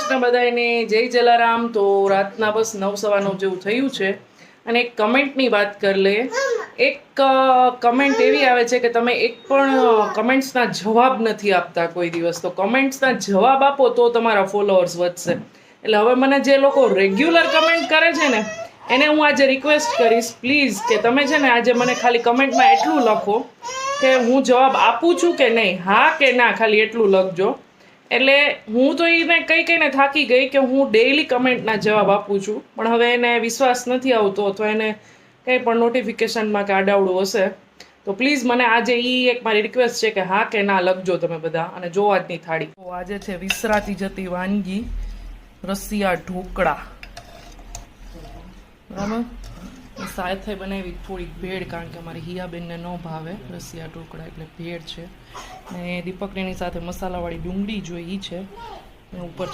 કૃષ્ણ બધાને જય જલારામ. તો રાતના બસ નવ સવા નવ જેવું થયું છે. અને એક કમેન્ટની વાત કરી લઈએ એક કમેન્ટ એવી આવે છે કે તમે એક પણ કમેન્ટ્સના જવાબ નથી આપતા કોઈ દિવસ. તો કમેન્ટ્સના જવાબ આપો તો તમારા ફોલોઅર્સ વધશે. એટલે હવે મને જે લોકો રેગ્યુલર કમેન્ટ કરે છે ને, એને હું આજે રિક્વેસ્ટ કરીશ, પ્લીઝ, કે તમે છે ને આજે મને ખાલી કમેન્ટમાં એટલું લખો કે હું જવાબ આપું છું કે નહીં. હા કે ના, ખાલી એટલું લખજો. એટલે હું તો એને કઈ કઈને થાકી ગઈ કે હું ડેઈલી કમેન્ટના જવાબ આપું છું. પણ હવે એને વિશ્વાસ નથી આવતો અથવા એને કંઈ પણ નોટિફિકેશનમાં કે આડાવડું હશે, તો પ્લીઝ મને આજે એ એક મારી રિક્વેસ્ટ છે કે હા કે ના લખજો તમે બધા અને જો આજની થાળી. તો આજે છે વિસરાતી જતી વાનગી રસિયા ઢોકળા. બરાબર? સાથે બનાવી થોડીક ભેળ, કારણ કે અમારી હિયાબેનને ન ભાવે, રસિયા ઢોકળા એટલે ભેળ છે. ને દીપકની સાથે મસાલાવાળી ડુંગળી જોઈ છે, ને ઉપર